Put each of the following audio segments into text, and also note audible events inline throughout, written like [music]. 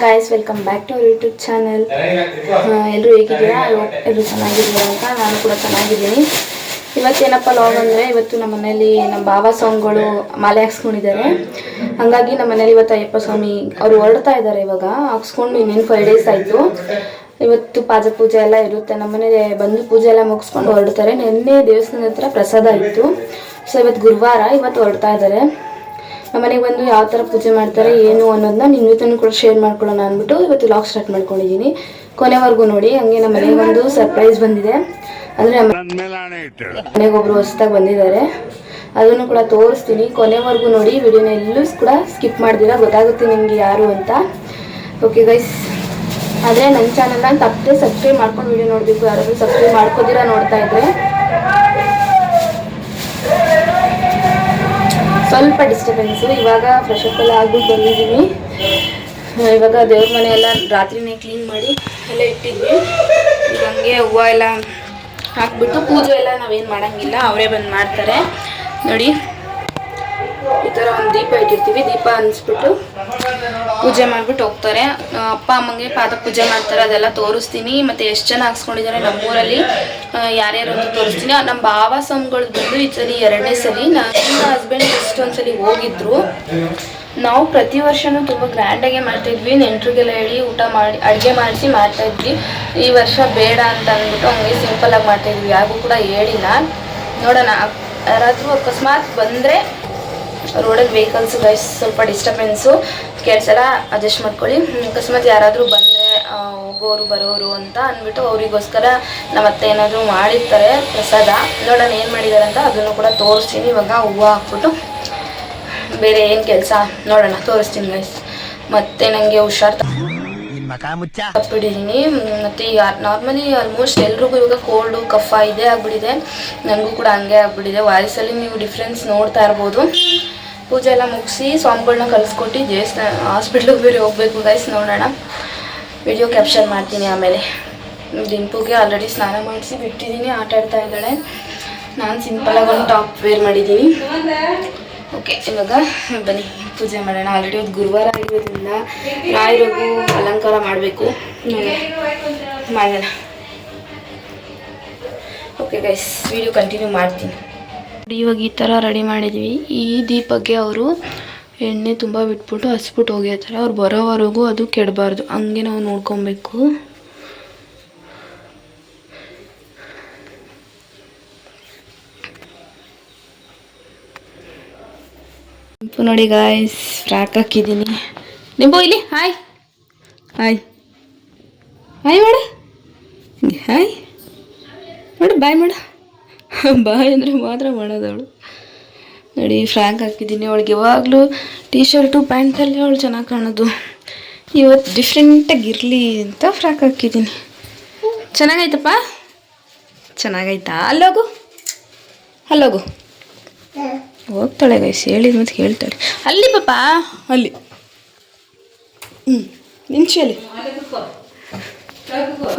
Guys welcome back to our YouTube channel ಎಲ್ಲರೂ ಹೇಗಿದ್ದೀರಾ? ಎಲ್ಲರೂ ಚೆನ್ನಾಗಿದ್ದೀರಾ ಅಂತ ನಾನು ಕೂಡ ಚೆನ್ನಾಗಿದ್ದೀನಿ. ಇವತ್ತೇನಪ್ಪ ಲಾಗ್ ಅಂದರೆ ಇವತ್ತು ನಮ್ಮ ಮನೇಲಿ ನಮ್ಮ ಬಾಬಾ ಸಾಂಗ್ಗಳು ಮಾಲೆ ಹಾಕ್ಸ್ಕೊಂಡಿದ್ದಾರೆ. ಹಾಗಾಗಿ ನಮ್ಮ ಮನೇಲಿ ಇವತ್ತು ಅಯ್ಯಪ್ಪ ಸ್ವಾಮಿ ಅವರು ಹೊರಡ್ತಾ ಇದ್ದಾರೆ ಇವಾಗ. ಹಾಕ್ಸ್ಕೊಂಡು ಇನ್ನೇನು ಫೈವ್ ಡೇಸ್ ಆಯಿತು. ಇವತ್ತು ಪಾದ ಪೂಜೆ ಎಲ್ಲ ಇರುತ್ತೆ. ನಮ್ಮ ಮನೇಲಿ ಬಂದು ಪೂಜೆ ಎಲ್ಲ ಮುಗಿಸ್ಕೊಂಡು ಹೊರಡ್ತಾರೆ. ನಿನ್ನೆ ದೇವಸ್ಥಾನದ ಹತ್ರ ಪ್ರಸಾದ ಇತ್ತು. ಸೊ ಇವತ್ತು ಗುರುವಾರ ಇವತ್ತು ಹೊರಡ್ತಾ ಇದ್ದಾರೆ. ನಮ್ಮನೆಗೆ ಬಂದು ಯಾವ ಥರ ಪೂಜೆ ಮಾಡ್ತಾರೆ ಏನು ಅನ್ನೋದನ್ನ ನಿಮ್ಮ ಜೊತೆ ಕೂಡ ಶೇರ್ ಮಾಡ್ಕೊಳ್ಳೋಣ ಅಂದ್ಬಿಟ್ಟು ಇವತ್ತು ಲಾಗ್ ಸ್ಟಾರ್ಟ್ ಮಾಡ್ಕೊಂಡಿದ್ದೀನಿ ಕೊನೆವರೆಗೂ ನೋಡಿ ಹಂಗೆ ನಮ್ಮ ಮನೆಗೆ ಒಂದು ಸರ್ಪ್ರೈಸ್ ಬಂದಿದೆ. ಅಂದರೆ ಮನೆಗೆ ಒಬ್ಬರು ಹೊಸ್ದಾಗಿ ಬಂದಿದ್ದಾರೆ. ಅದನ್ನು ಕೂಡ ತೋರಿಸ್ತೀನಿ. ಕೊನೆವರೆಗೂ ನೋಡಿ ವಿಡಿಯೋನ ಎಲ್ಲೂ ಕೂಡ ಸ್ಕಿಪ್ ಮಾಡಿದಿರ ಗೊತ್ತಾಗುತ್ತೆ ನಿಮಗೆ ಯಾರು ಅಂತ. ಓಕೆ ಗೈಸ್ ಆದರೆ ನನ್ನ ಚಾನಲ್ನ ತಪ್ಪದೆ ಸಬ್ಸ್ಕ್ರೈಬ್ ಮಾಡ್ಕೊಂಡು ವಿಡಿಯೋ ನೋಡಬೇಕು. ಯಾರಾದರೂ ಸಬ್ಸ್ಕ್ರೈಬ್ ಮಾಡ್ಕೋದಿರ ನೋಡ್ತಾ ಇದ್ರೆ. ಸ್ವಲ್ಪ ಡಿಸ್ಟರ್ಬೆನ್ಸು ಇವಾಗ ಫ್ರೆಶ್ ಅಪ್ ಎಲ್ಲ ಆಗ್ಬಿಟ್ಟು ಬಂದಿದ್ದೀನಿ. ಇವಾಗ ದೇವ್ರ ಮನೆ ಎಲ್ಲ ರಾತ್ರಿನೇ ಕ್ಲೀನ್ ಮಾಡಿ ಎಲ್ಲ ಇಟ್ಟಿದ್ವಿ. ಈಗ ಹಂಗೆ ಹೂವು ಎಲ್ಲ ಹಾಕ್ಬಿಟ್ಟು ಪೂಜೆ ಎಲ್ಲ ನಾವೇನು ಮಾಡೋಂಗಿಲ್ಲ, ಅವರೇ ಬಂದು ಮಾಡ್ತಾರೆ. ನೋಡಿ, ಈ ಥರ ಒಂದು ದೀಪ ಇಟ್ಟಿರ್ತೀವಿ. ದೀಪ ಅನ್ಸ್ಬಿಟ್ಟು ಪೂಜೆ ಮಾಡ್ಬಿಟ್ಟು ಹೋಗ್ತಾರೆ. ಅಪ್ಪ, ಅಮ್ಮಂಗೆ ಪಾದ ಪೂಜೆ ಮಾಡ್ತಾರೆ, ಅದೆಲ್ಲ ತೋರಿಸ್ತೀನಿ. ಮತ್ತೆ ಎಷ್ಟು ಜನ ಹಾಕ್ಸ್ಕೊಂಡಿದ್ದಾರೆ ನಮ್ಮೂರಲ್ಲಿ ಯಾರ್ಯಾರು ಅಂತ ತೋರಿಸ್ತೀನಿ. ನಮ್ಮ ಭಾವ ಸ್ವಾಮಿಗಳು ಬಂದು ಈ ಸಲ ಎರಡನೇ ಸರಿ ನನ್ನ ಹಸ್ಬೆಂಡ್ ಎಷ್ಟೊಂದು ಒಂದ್ಸಲಿ ಹೋಗಿದ್ರು. ನಾವು ಪ್ರತಿ ವರ್ಷನೂ ತುಂಬ ಗ್ರ್ಯಾಂಡಾಗೆ ಮಾಡ್ತಾಯಿದ್ವಿ ನೆಂಟ್ರಿಗೆಲ್ಲ ಹೇಳಿ ಊಟ ಮಾಡಿ, ಅಡುಗೆ ಮಾಡಿಸಿ ಮಾಡ್ತಾಯಿದ್ವಿ ಈ ವರ್ಷ ಬೇಡ ಅಂತ ಅಂದ್ಬಿಟ್ಟು ಹಂಗೆ ಸಿಂಪಲಾಗಿ ಮಾಡ್ತಾಯಿದ್ವಿ ಯಾರಿಗೂ ಕೂಡ ಹೇಳಿಲ್ಲ. ನೋಡೋಣ, ಯಾರಾದರೂ ಅಕಸ್ಮಾತ್ ಬಂದರೆ ರೋಡಲ್ಲಿ ವೆಹಿಕಲ್ಸ್ ಗೈಸ್ ಸ್ವಲ್ಪ ಡಿಸ್ಟರ್ಬೆನ್ಸು ಕೆಲಸೆಲ್ಲ ಅಡ್ಜಸ್ಟ್ ಮಾಡ್ಕೊಳ್ಳಿ. ಅಕಸ್ಮಾತ್ ಯಾರಾದರೂ ಬಂದರೆ ಹೋಗೋರು ಬರೋರು ಅಂತ ಅಂದ್ಬಿಟ್ಟು ಅವರಿಗೋಸ್ಕರ ನಮ್ಮ ಅತ್ತೆ ಏನಾದರೂ ಮಾಡಿರ್ತಾರೆ ಪ್ರಸಾದ. ನೋಡೋಣ ಏನು ಮಾಡಿದ್ದಾರೆ ಅಂತ ಅದನ್ನು ಕೂಡ ತೋರಿಸ್ತೀನಿ. ಇವಾಗ ಹೂವು ಹಾಕ್ಬಿಟ್ಟು ಬೇರೆ ಏನು ಕೆಲಸ? ನೋಡೋಣ ತೋರಿಸ್ತೀನಿ ಗೈಸ್. ಮತ್ತೆ ನನಗೆ ಹುಷಾರ್ ಬಿಟ್ಟಿದ್ದೀನಿ ಮತ್ತು ನಾರ್ಮಲಿ ಆಲ್ಮೋಸ್ಟ್ ಎಲ್ರಿಗೂ ಇವಾಗ ಕೋಲ್ಡು ಕಫ ಇದೇ ಆಗ್ಬಿಟ್ಟಿದೆ. ನನಗೂ ಕೂಡ ಹಂಗೆ ಆಗ್ಬಿಟ್ಟಿದೆ. ವಾಯ್ಸಲ್ಲಿ ನೀವು ಡಿಫ್ರೆನ್ಸ್ ನೋಡ್ತಾ ಇರ್ಬೋದು. ಪೂಜೆ ಎಲ್ಲ ಮುಗಿಸಿ ಸ್ವಾಮಿಗಳನ್ನ ಕಲಿಸ್ಕೊಟ್ಟು ದೇವಸ್ಥಾನ ಹಾಸ್ಪಿಟ್ಲಿಗೆ ಬೇರೆ ಹೋಗ್ಬೇಕು ಗೈಸ್ ನೋಡೋಣ. ವಿಡಿಯೋ ಕ್ಯಾಪ್ಚರ್ ಮಾಡ್ತೀನಿ ಆಮೇಲೆ. ದಿಂಪುಗೆ ಆಲ್ರೆಡಿ ಸ್ನಾನ ಮಾಡಿಸಿ ಬಿಟ್ಟಿದ್ದೀನಿ, ಆಟ ಆಡ್ತಾ ಇದ್ದಾಳೆ. ನಾನು ಸಿಂಪಲಾಗಿ ಒಂದು ಟಾಪ್ ವೇರ್ ಮಾಡಿದ್ದೀನಿ. ಓಕೆ ಇವಾಗ ಬನ್ನಿ, ಪೂಜೆ ಮಾಡೋಣ. ಆಲ್ರೆಡಿ ಒಂದು ಗುರುವಾರ ಆಗಿರೋದ್ರಿಂದ ರಾಯರಿಗೂ ಅಲಂಕಾರ ಮಾಡಬೇಕು. ಮಾಡೋಣ. ಓಕೆ ಗೈಸ್ ವಿಡಿಯೋ ಕಂಟಿನ್ಯೂ ಮಾಡ್ತೀನಿ. ಇವಾಗ ಈ ಥರ ರೆಡಿ ಮಾಡಿದ್ವಿ. ಈ ದೀಪಕ್ಕೆ ಅವರು ಎಣ್ಣೆ ತುಂಬ ಬಿಟ್ಬಿಟ್ಟು ಹಸ್ಬಿಟ್ಟು ಹೋಗಿರ್ತಾರೆ. ಅವ್ರು ಬರೋವರೆಗೂ ಅದು ಕೆಡಬಾರ್ದು. ಹಂಗೆ ನಾವು ನೋಡ್ಕೊಬೇಕು. ನೋಡಿ ಗಾಯ್ಸ್ ಫ್ರಾಕ್ ಹಾಕಿದ್ದೀನಿ ನಿಂಬು ಇಲ್ಲಿ ಹಾಯ್ ಹಾಯ್ ಹಾಯ್ ಮಾಡ. ಹಾಯ್ ನೋಡು ಬಾಯ್ ಮಾಡು. ಬಾಯ್ ಅಂದರೆ ಮಾತ್ರ ಮಾಡೋದವಳು. ನೋಡಿ ಫ್ರ್ಯಾಂಕ್ ಹಾಕಿದ್ದೀನಿ. ಅವಳಿಗೆ ಯಾವಾಗಲೂ ಟೀ ಶರ್ಟು ಪ್ಯಾಂಟಲ್ಲಿ ಅವಳು ಚೆನ್ನಾಗಿ ಕಾಣೋದು. ಇವತ್ತು ಡಿಫ್ರೆಂಟಾಗಿ ಇರಲಿ ಅಂತ ಫ್ರಾಕ್ ಹಾಕಿದ್ದೀನಿ. ಚೆನ್ನಾಗೈತಪ್ಪ? ಚೆನ್ನಾಗೈತಾ? ಅಲ್ಲೋಗು ಅಲ್ಲೋಗು ಹೋಗ್ತಾಳೆ ಗೈಸ್ ಹೇಳಿದ ಮತ್ತೆ ಹೇಳ್ತಾಳೆ. ಅಲ್ಲಿ ಪಾಪ? ಅಲ್ಲಿ. ಹ್ಞೂ ನಿಂಚಲ್ಲಿ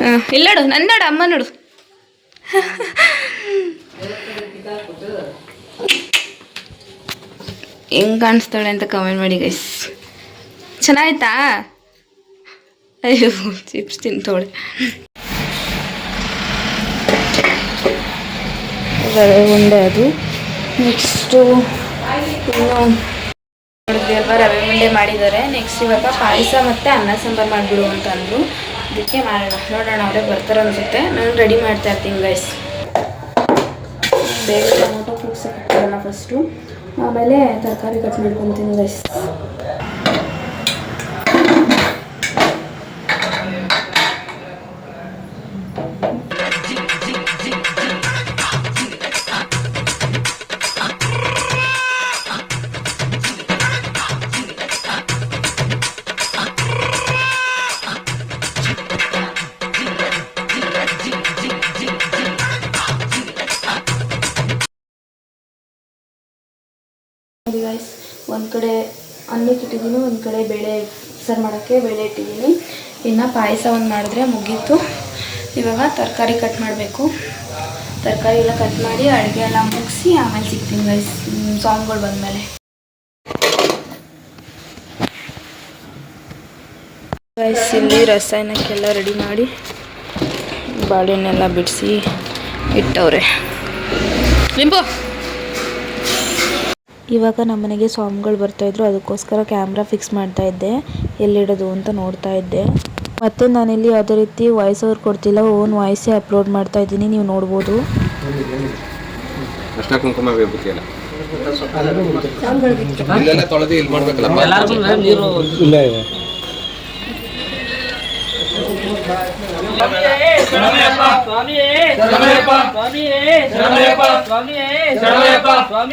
ಹಾಂ, ಇಲ್ಲ ನೋಡು ನನ್ನ ನೋಡು, ಅಮ್ಮ ನೋಡು. [laughs] ಹೆಂಗ್ ಕಾಣಿಸ್ತಾಳೆ ಅಂತ ಕಮೆಂಟ್ ಮಾಡಿ ಗೈಸ್ ಚೆನ್ನಾಯ್ತಾ ಅಯ್ಯೋ ಚಿಪ್ಸ್ ತಿಂತವಳೆ. ರವೆ ಉಂಡೆ ಅದು. ನೆಕ್ಸ್ಟು ಇನ್ನು ಅಲ್ವಾ ರವೆ ಉಂಡೆ ಮಾಡಿದ್ದಾರೆ. ನೆಕ್ಸ್ಟ್ ಇವಾಗ ಪಾಯಸ ಮತ್ತು ಅನ್ನ ಸಾಂಬಾರು ಮಾಡಿಬಿಡು ಅಂತ ಅಂದರು. ಅದಕ್ಕೆ ಮಾಡೋಣ. ನೋಡೋಣ ಅವರೇ ಬರ್ತಾರೆ ಅನ್ಸುತ್ತೆ ನಾನು ರೆಡಿ ಮಾಡ್ತಾ ಇರ್ತೀನಿ ಗೈಸ್ ಬೇಗ ಟೊಮೊಟೊ ಕೂಗ್ಸಕ್ಕಿರೋಣ ಫಸ್ಟು ಆಮೇಲೆ ತರಕಾರಿ ಕಟ್ ಮಾಡ್ಕೊತೀನಿ ಗೈಸ್ ಒಂದು ಕಡೆ ಅನ್ನಕ್ಕೆ ಇಟ್ಟಿದ್ದೀನಿ, ಒಂದು ಕಡೆ ಬೇಳೆ ಸರ್ ಮಾಡೋಕ್ಕೆ ಬೇಳೆ ಇಟ್ಟಿದ್ದೀನಿ. ಇನ್ನು ಪಾಯಸ ಒಂದು ಮಾಡಿದ್ರೆ ಮುಗೀತು. ಇವಾಗ ತರಕಾರಿ ಕಟ್ ಮಾಡಬೇಕು. ತರಕಾರಿ ಎಲ್ಲ ಕಟ್ ಮಾಡಿ ಅಡುಗೆ ಎಲ್ಲ ಮುಗಿಸಿ ಆಮೇಲೆ ಸಿಗ್ತೀನಿ ಗೈಸ್ ಸಾಂಗ್ಗಳು ಬಂದಮೇಲೆ. ಗೈಸ್ ಇಲ್ಲಿ ರಸಾಯನಕ್ಕೆಲ್ಲ ರೆಡಿ ಮಾಡಿ ಬಾಳೆಹಣ್ಣೆಲ್ಲ ಬಿಡಿಸಿ ಇಟ್ಟವ್ರೆ. ಲಿಂಬು! ಇವಾಗ ನಮ್ಮನೆಗೆ ಬರ್ತಾ ಬರ್ತಾಯಿದ್ರು ಅದಕ್ಕೋಸ್ಕರ ಕ್ಯಾಮ್ರಾ ಫಿಕ್ಸ್ ಮಾಡ್ತಾ ಇದ್ದೆ ಎಲ್ಲಿಡೋದು ಅಂತ ನೋಡ್ತಾ ಇದ್ದೆ ಮತ್ತು ನಾನಿಲ್ಲಿ ಯಾವುದೇ ರೀತಿ ವಾಯ್ಸ್ ಓವರ್ ಕೊಡ್ತಿಲ್ಲ ಓನ್ ವಾಯ್ಸೇ ಅಪ್ಲೋಡ್ ಮಾಡ್ತಾ ಇದ್ದೀನಿ ನೀವು ನೋಡ್ಬೋದು pas,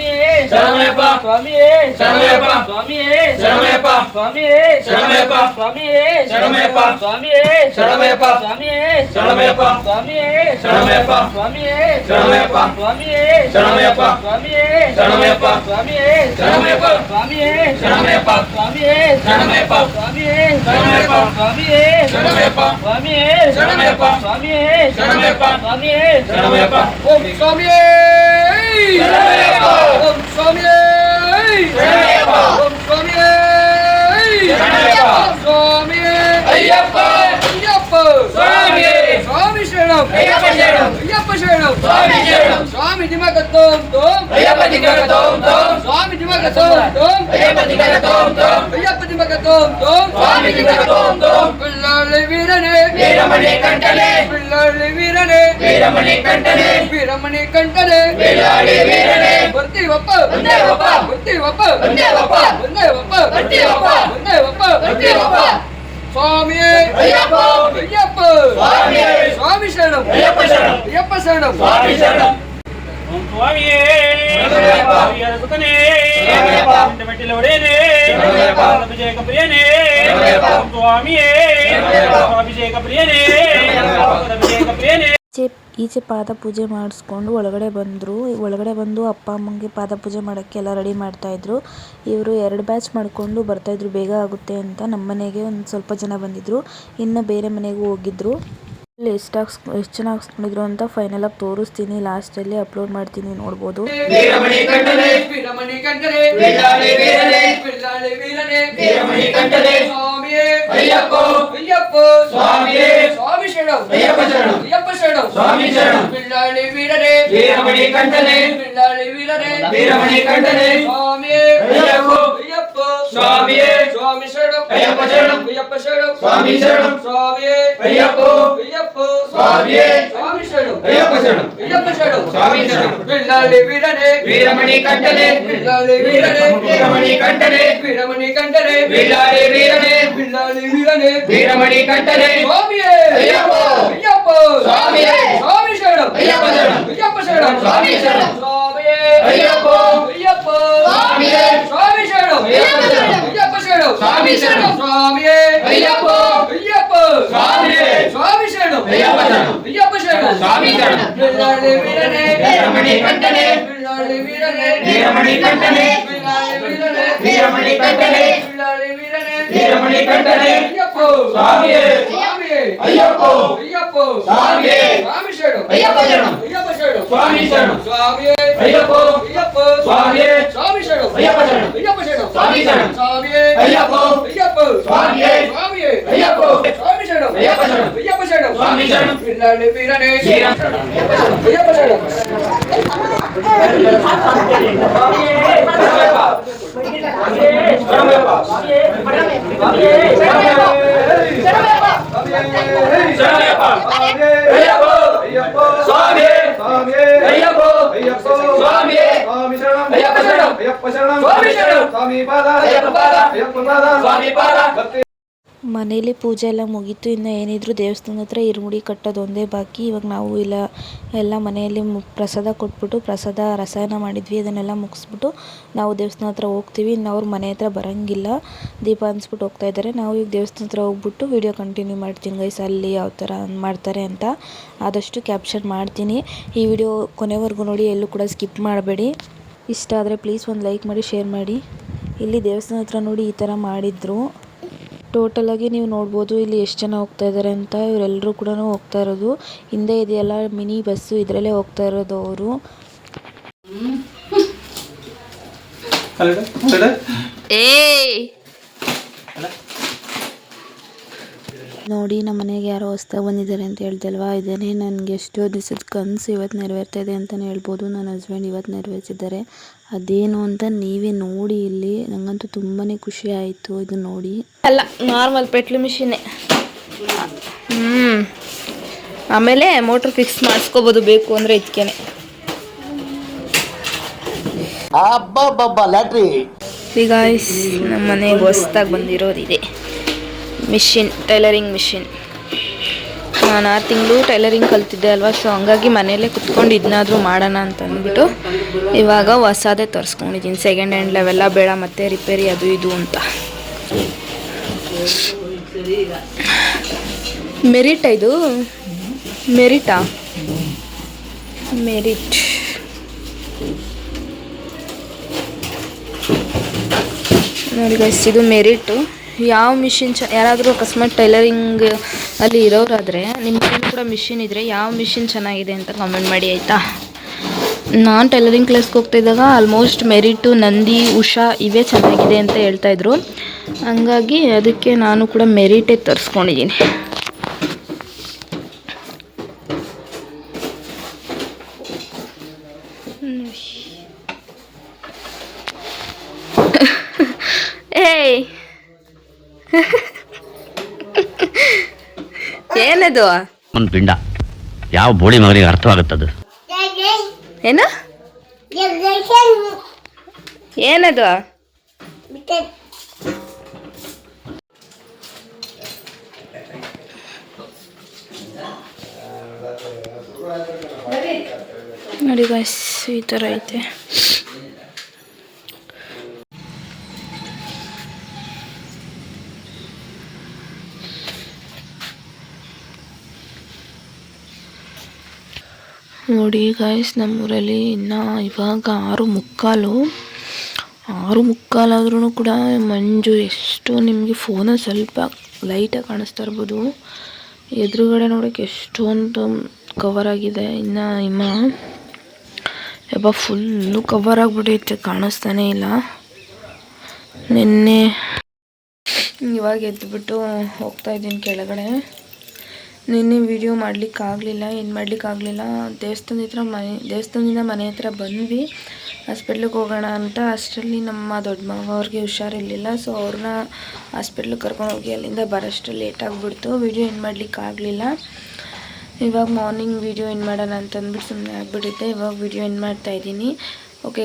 jamais pas, jamais pas, jamais pas, jamais pas, pas, jamais pas, jamais pas, pas, jamais pas, pas, pas, pas, pas, pas, pas, pas, pas, pas, pas, pas, pas, pas, pas, pas, சுவாமி திமகத்தோம் தோம் ஐயப்ப திமகத்தோம் தோம் சுவாமி திமகத்தோம் தோம் ஐயப்ப திமகத்தோம் தோம் ஐயப்ப திமகத்தோம் தோம் சுவாமி திமகத்தோம் தோம் வீரமணி வீரனே. வீரமணி கண்டனே. பிள்ளாளி வீரனே. வீரமணி கண்டனே. வீரமணி கண்டனே. பிள்ளாளி வீரனே. பொத்தி வப்ப பொத்தி வப்ப பொத்தி வப்ப பொத்தி வப்ப பொத்தி வப்ப பொத்தி வப்ப பொத்தி வப்ப பொத்தி வப்ப சுவாமியே. ஐயப்பா. ஐயப்பா. சுவாமியே. சுவாமி சரணம் ஐயப்ப சரணம். ஐயப்ப சரணம். சுவாமி சரணம். ಅಭಿಷೇಕ ಪ್ರಿಯನೇ ಸ್ವಾಮಿಯೇ ಅಭಿಷೇಕ ಪ್ರಿಯನೇ ಅಭಿಷೇಕ ಪ್ರಿಯನೇ. ಈಚೆ ಈಚೆ ಪಾದ ಪೂಜೆ ಮಾಡಿಸ್ಕೊಂಡು ಒಳಗಡೆ ಬಂದರು. ಒಳಗಡೆ ಬಂದು ಅಪ್ಪ ಅಮ್ಮಂಗೆ ಪಾದ ಪೂಜೆ ಮಾಡೋಕ್ಕೆ ಎಲ್ಲ ರೆಡಿ ಮಾಡ್ತಾಯಿದ್ರು ಇವರು ಎರಡು ಬ್ಯಾಚ್ ಮಾಡಿಕೊಂಡು ಬರ್ತಾಯಿದ್ರು ಬೇಗ ಆಗುತ್ತೆ ಅಂತ. ನಮ್ಮ ಮನೆಗೆ ಒಂದು ಸ್ವಲ್ಪ ಜನ ಬಂದಿದ್ದರು ಇನ್ನು ಬೇರೆ ಮನೆಗೂ ಹೋಗಿದ್ರು. ಅಲ್ಲಿ ಎಷ್ಟು ಹಾಕ್ಸ್ ಎಷ್ಟು ಜನ ಹಾಕ್ಸ್ಕೊಂಡಿದ್ರು ಅಂತ ಫೈನಲ್ ಆಗಿ ತೋರಿಸ್ತೀನಿ. ಲಾಸ್ಟಲ್ಲಿ ಅಪ್ಲೋಡ್ ಮಾಡ್ತೀನಿ ನೋಡ್ಬೋದು. ವೀರಮಣಿ ಕಂಠನೆ ಸ್ವಾಮಿಯೇ ಸ್ವಾಮಿ ಶರಣಂ ಅಯ್ಯಪ್ಪ ಶರಣಂ ಅಯ್ಯಪ್ಪ ಶರಣಂ ಸ್ವಾಮಿ ಶರಣಂ ಸ್ವಾಮಿಯೇ ಅಯ್ಯಪ್ಪ ಅಯ್ಯಪ್ಪ ಸ್ವಾಮಿಯೇ ಸ್ವಾಮಿ ಶರಣಂ ಅಯ್ಯಪ್ಪ ಶರಣಂ ಅಯ್ಯಪ್ಪ ಶರಣಂ ಸ್ವಾಮಿ ಶರಣಂ ಬಿಲ್ಲಾಳಿ ವೀರನೇ ವೀರಮಣಿ ಕಂಠನೆ ಬಿಲ್ಲಾಳಿ ವೀರನೇ ವೀರಮಣಿ ಕಂಠನೆ ವೀರಮಣಿ ಕಂಠನೆ ಬಿಲ್ಲಾಳಿ ವೀರನೇ ಬಿಲ್ಲಾಳಿ ವೀರನೇ ವೀರಮಣಿ ಕಂಠನೆ ಸ್ವಾಮಿಯೇ ಅಯ್ಯಪ್ಪ ಅಯ್ಯಪ್ಪ ಸ್ವಾಮಿಯೇ ಸ್ವಾಮಿ ಶರಣಂ ಅಯ್ಯಪ್ಪ ಶರಣಂ ಅಯ್ಯಪ್ಪ ಶರಣಂ ಸ್ವಾಮಿ ಶರಣಂ ಸ್ವಾಮಿಯೇ ಅಯ್ಯಪ್ಪ ಅಯ್ಯಪ್ಪ ಸ್ವಾಮಿಯೇ ಸ್ವಾಮಿ ಶರಣಂ ಅಯ್ಯಪ್ಪ ಶರಣಂ ಅಯ್ಯಪ್ಪ ಶರಣಂ ಸ್ವಾಮಿ ಶರಣಂ ಸ್ವಾಮಿಯೇ ಅಯ್ಯಪ್ಪ ಅಯ್ಯಪ್ಪ ಸ್ವಾಮಿಯೇ ಸ್ವಾಮಿ ಶರಣಂ ಅಯ್ಯಪ್ಪ ಶರಣಂ ಅಯ್ಯಪ್ಪ ಶರಣಂ ಸ್ವಾಮಿ ಶರಣಂ ಬಿಲ್ಲಾಳಿ ವೀರನೇ ವೀರಮಣಿ ಕಂಠನೆ ಬಿಲ್ಲಾಳಿ ವೀರನೇ ವೀರಮಣಿ ಕಂಠನೆ ಬಿಲ್ಲಾಳಿ ವೀರನೇ ವೀರಮಣಿ ಕಂಠನೆ ಬಿಲ್ಲಾಳಿ ವೀರನೇ ವೀರಮಣಿ ಕಂಠನೆ ಅಯ್ಯಪ್ಪ ಸ್ವಾಮಿಯೇ ಸ್ವಾಮಿಯೇ ಅಯ್ಯಪ್ಪ ಅಯ್ಯಪ್ಪ ಸ್ವಾಮಿಯೇ ಸ್ವಾಮಿ ಶರಣಂ ಅಯ್ಯಪ್ಪ ಶರಣಂ ಅಯ್ಯಪ್ಪ ಶರಣಂ ಸ್ವಾಮಿ ಶರಣಂ ಸ್ವಾಮಿಯೇ ಅಯ್ಯಪ್ಪ ಅಯ್ಯಪ್ಪ ಸ್ವಾಮಿಯೇ ಸ್ವಾಮಿ ಶರಣಂ ಅಯ್ಯಪ್ಪ ಶರಣಂ ಅಯ್ಯಪ್ಪ ಶರಣಂ ಸ್ವಾಮಿ ಶರಣಂ ಸ್ವಾಮಿಯೇ ಅಯ್ಯಪ್ಪ ಅಯ್ಯಪ್ಪ ಸ್ವಾಮಿಯೇ ಸ್ವಾಮಿಯೇ ಅಯ್ಯಪ್ಪ ಸ್ವಾಮಿ ಶರಣಂ ಅಯ್ಯಪ್ಪ ಶರಣಂ ಅಯ್ಯಪ್ಪ ಶರಣಂ ಸ್ವಾಮಿ ಶರಣಂ ಬಿಲ್ಲಾಳಿ ವೀರನೇ ಅಯ್ಯಪ್ಪ ಶರಣಂ ಮನೇಲಿ ಪೂಜೆ ಎಲ್ಲ ಮುಗೀತು, ಇನ್ನು ಏನಿದ್ರು ದೇವಸ್ಥಾನದ ಹತ್ರ ಇರುಮುಡಿ ಕಟ್ಟೋದು ಒಂದೇ ಬಾಕಿ. ಇವಾಗ ನಾವು ಇಲ್ಲ, ಎಲ್ಲ ಮನೆಯಲ್ಲಿ ಮು, ಪ್ರಸಾದ ಕೊಟ್ಬಿಟ್ಟು ಪ್ರಸಾದ ರಸಾಯನ ಮಾಡಿದ್ವಿ, ಅದನ್ನೆಲ್ಲ ಮುಗಿಸ್ಬಿಟ್ಟು ನಾವು ದೇವಸ್ಥಾನ ಹತ್ರ ಹೋಗ್ತೀವಿ. ಇನ್ನು ಅವ್ರ ಮನೆ ಹತ್ರ ಬರೋಂಗಿಲ್ಲ, ದೀಪ ಅನ್ಸ್ಬಿಟ್ಟು ಹೋಗ್ತಾ ಇದ್ದಾರೆ. ನಾವು ಈಗ ದೇವಸ್ಥಾನ ಹತ್ರ ಹೋಗ್ಬಿಟ್ಟು ವಿಡಿಯೋ ಕಂಟಿನ್ಯೂ ಮಾಡ್ತೀನಿ ಗೈಸ್ ಅಲ್ಲಿ ಯಾವ ಥರ ಮಾಡ್ತಾರೆ ಅಂತ ಆದಷ್ಟು ಕ್ಯಾಪ್ಚರ್ ಮಾಡ್ತೀನಿ. ಈ ವಿಡಿಯೋ ಕೊನೆವರೆಗೂ ನೋಡಿ, ಎಲ್ಲೂ ಕೂಡ ಸ್ಕಿಪ್ ಮಾಡಬೇಡಿ. ಇಷ್ಟ ಆದರೆ ಪ್ಲೀಸ್ ಒಂದು ಲೈಕ್ ಮಾಡಿ ಶೇರ್ ಮಾಡಿ. ಇಲ್ಲಿ ದೇವಸ್ಥಾನ ಹತ್ರ ನೋಡಿ ಈ ಥರ ಮಾಡಿದ್ರು. ಟೋಟಲಾಗಿ ನೀವು ನೋಡಬಹುದು ಇಲ್ಲಿ ಎಷ್ಟು ಜನ ಹೋಗ್ತಾ ಇದ್ದಾರೆ ಅಂತ. ಇವರೆಲ್ಲರೂ ಕೂಡ ಹೋಗ್ತಾ ಇರೋದು. ಹಿಂದೆ ಇದೆಯಲ್ಲ ಮಿನಿ ಬಸ್ಸು ಇದರಲ್ಲೇ ಹೋಗ್ತಾ ಇರೋದು ಅವರು. ಏಯ್! ನೋಡಿ ನಮ್ಮ ಮನೆಗೆ ಯಾರೋ ಹೊಸ್ದಾಗಿ ಬಂದಿದ್ದಾರೆ ಅಂತ ಹೇಳ್ದಲ್ವಾ ಇದೇನೇ ನನಗೆ ಎಷ್ಟೋ ದಿವಸದ ಕನಸು ಇವತ್ತು ನೆರವೇರ್ತಾ ಇದೆ ಅಂತಲೇ ಹೇಳ್ಬೋದು. ನನ್ನ ಹಸ್ಬೆಂಡ್ ಇವತ್ತು ನೆರವೇರಿಸಿದ್ದಾರೆ. ಅದೇನು ಅಂತ ನೀವೇ ನೋಡಿ ಇಲ್ಲಿ. ನನಗಂತೂ ತುಂಬಾ ಖುಷಿ ಆಯಿತು ಇದು ನೋಡಿ. ಅಲ್ಲ ನಾರ್ಮಲ್ ಪೆಟ್ಲು ಮಿಷಿನೇ ಹ್ಞೂ ಆಮೇಲೆ ಮೋಟ್ರ್ ಫಿಕ್ಸ್ ಮಾಡಿಸ್ಕೋಬೋದು ಬೇಕು ಅಂದರೆ ಇದಕ್ಕೇನೆ ಈಗ ನಮ್ಮ ಮನೆಗೆ ಹೊಸ್ದಾಗಿ ಬಂದಿರೋದು ಇದೆ. Machine, tailoring machine. ನಾನು ಆರು ತಿಂಗಳು ಟೈಲರಿಂಗ್ ಕಲ್ತಿದ್ದೆ ಅಲ್ವಾ, ಸೊ ಹಂಗಾಗಿ ಮನೆಯಲ್ಲೇ ಕುತ್ಕೊಂಡು ಇದನ್ನಾದರೂ ಮಾಡೋಣ ಅಂತ ಅಂದ್ಬಿಟ್ಟು ಇವಾಗ ಹೊಸದೇ ತರಿಸ್ಕೊಂಡಿದ್ದೀನಿ ಸೆಕೆಂಡ್ ಹ್ಯಾಂಡ್ ಲೆವೆಲ್ಲ ಬೇಡ, ಮತ್ತೆ ರಿಪೇರಿ ಅದು ಇದು ಅಂತ. ಮೆರಿಟ್ ಇದು? ಮೆರಿಟಾ ಮೆರಿಟ್ ನೋಡಿ ಗೈಸ್ ಇದು ಮೆರಿಟು ಯಾವ ಮಿಷಿನ್ ಚ ಯಾರಾದರೂ ಅಕಸ್ಮಾತ್ ಟೈಲರಿಂಗ್ ಅಲ್ಲಿ ಇರೋರಾದರೆ ನಿಮ್ಮ ಕೂಡ ಮಿಷಿನ್ ಇದ್ದರೆ ಯಾವ ಮಿಷಿನ್ ಚೆನ್ನಾಗಿದೆ ಅಂತ ಕಾಮೆಂಟ್ ಮಾಡಿ, ಆಯಿತಾ? ನಾನು ಟೈಲರಿಂಗ್ ಕ್ಲಾಸ್ಗೆ ಹೋಗ್ತಾ ಇದ್ದಾಗ ಆಲ್ಮೋಸ್ಟ್ ಮೆರಿಟು, ನಂದಿ, ಉಷಾ ಇವೇ ಚೆನ್ನಾಗಿದೆ ಅಂತ ಹೇಳ್ತಾಯಿದ್ರು ಹಂಗಾಗಿ ಅದಕ್ಕೆ ನಾನು ಕೂಡ ಮೆರಿಟೇ ತರಿಸ್ಕೊಂಡಿದ್ದೀನಿ ಏಯ್ ಏನದು? ಒಂದು ಪಿಂಡ. ಯಾವ ಬೋಳಿ ಮಗನಿಗೆ ಅರ್ಥವಾಗುತ್ತದು? ಏನು? ಏನದು? ನೋಡಿ ಬಸ್ ಈ ಥರ ಐತೆ. ನೋಡಿ ಗಾಯ್ಸ್ ನಮ್ಮೂರಲ್ಲಿ ಇನ್ನು ಇವಾಗ ಆರು ಮುಕ್ಕಾಲು. ಆರು ಮುಕ್ಕಾಲಾದ್ರೂ ಕೂಡ ಮಂಜು ಎಷ್ಟು ನಿಮಗೆ ಫೋನಲ್ಲಿ ಸ್ವಲ್ಪ ಲೈಟಾಗಿ ಕಾಣಿಸ್ತಾ ಇರ್ಬೋದು. ಎದುರುಗಡೆ ನೋಡೋಕ್ಕೆ ಎಷ್ಟೊಂದು ಕವರ್ ಆಗಿದೆ. ಇನ್ನು ಇಮ್ಮ ಯಬ್ಬ ಫುಲ್ಲು ಕವರ್ ಆಗಿಬಿಟ್ಟೈತೆ ಕಾಣಿಸ್ತಾನೇ ಇಲ್ಲ. ನಿನ್ನೆ ಇವಾಗ ಎದ್ದುಬಿಟ್ಟು ಹೋಗ್ತಾ ಇದ್ದೀನಿ ಕೆಳಗಡೆ. ನಿನ್ನೆ ವಿಡಿಯೋ ಮಾಡಲಿಕ್ಕಾಗಲಿಲ್ಲ, ಏನು ಮಾಡಲಿಕ್ಕಾಗಲಿಲ್ಲ, ದೇವಸ್ಥಾನದ ಹತ್ರ ಮನೆ, ದೇವಸ್ಥಾನದಿಂದ ಮನೆ ಹತ್ರ ಬಂದ್ವಿ. ಹಾಸ್ಪಿಟ್ಲಿಗೆ ಹೋಗೋಣ ಅಂತ ಅಷ್ಟರಲ್ಲಿ ನಮ್ಮ ದೊಡ್ಡ ಮಾವ ಅವ್ರಿಗೆ ಹುಷಾರಿರಲಿಲ್ಲ. ಸೊ ಅವ್ರನ್ನ ಹಾಸ್ಪಿಟ್ಲಿಗೆ ಕರ್ಕೊಂಡು ಹೋಗಿ ಅಲ್ಲಿಂದ ಬರೋಷ್ಟು ಲೇಟ್ ಆಗಿಬಿಡ್ತು. ವಿಡಿಯೋ ಏನು ಮಾಡಲಿಕ್ಕಾಗಲಿಲ್ಲ. ಇವಾಗ ಮಾರ್ನಿಂಗ್ ವಿಡಿಯೋ ಏನು ಮಾಡೋಣ ಅಂತ ಅಂದ್ಬಿಟ್ಟು ಸುಮ್ಮನೆ ಆಗಿಬಿಟ್ಟಿದ್ದೆ ಇವಾಗ ವಿಡಿಯೋ ಏನು ಮಾಡ್ತಾಯಿದ್ದೀನಿ ಓಕೆ